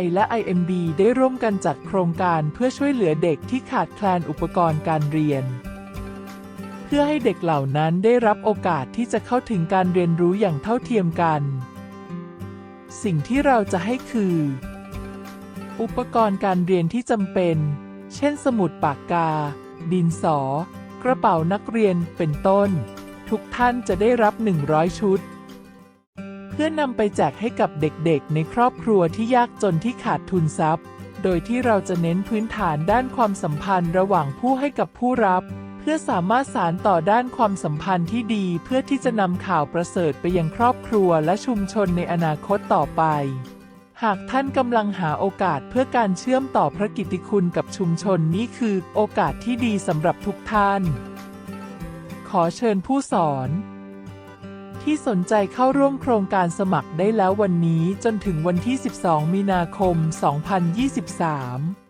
ยและ IMB ได้ร่วมกันจัดโครงการเพื่อช่วยเหลือเด็กที่ขาดแคลนอุปกรณ์การเรียน เพื่อให้เด็กเหล่านั้นได้รับโอกาสที่จะเข้าถึงการเรียนรู้อย่างเท่าเทียมกัน สิ่งที่เราจะให้คือ อุปกรณ์การเรียนที่จำเป็น เช่น สมุดปากกา ดินสอ กระเป๋านักเรียน เป็นต้น ทุกท่านจะได้รับ 100 ชุด พื่อนำไปแจกให้กับเด็กๆ ในครอบครัวที่ยากจนที่ขาดทุนทรัพย์ โดยที่เราจะเน้นพื้นฐานด้านความสัมพันธ์ระหว่างผู้ให้กับผู้รับ เพื่อสามารถสานต่อด้านความสัมพันธ์ที่ดี เพื่อที่จะนำข่าวประเสริฐไปยังครอบครัวและชุมชนในอนาคตต่อไปหากท่านกำลังหาโอกาสเพื่อการเชื่อมต่อพระกิตติคุณกับชุมชนนี่คือโอกาสที่ดีสำหรับทุกท่าน ขอเชิญผู้สอน ที่สนใจเข้าร่วมโครงการสมัครได้แล้ววันนี้จนถึงวันที่ 12 มีนาคม 2023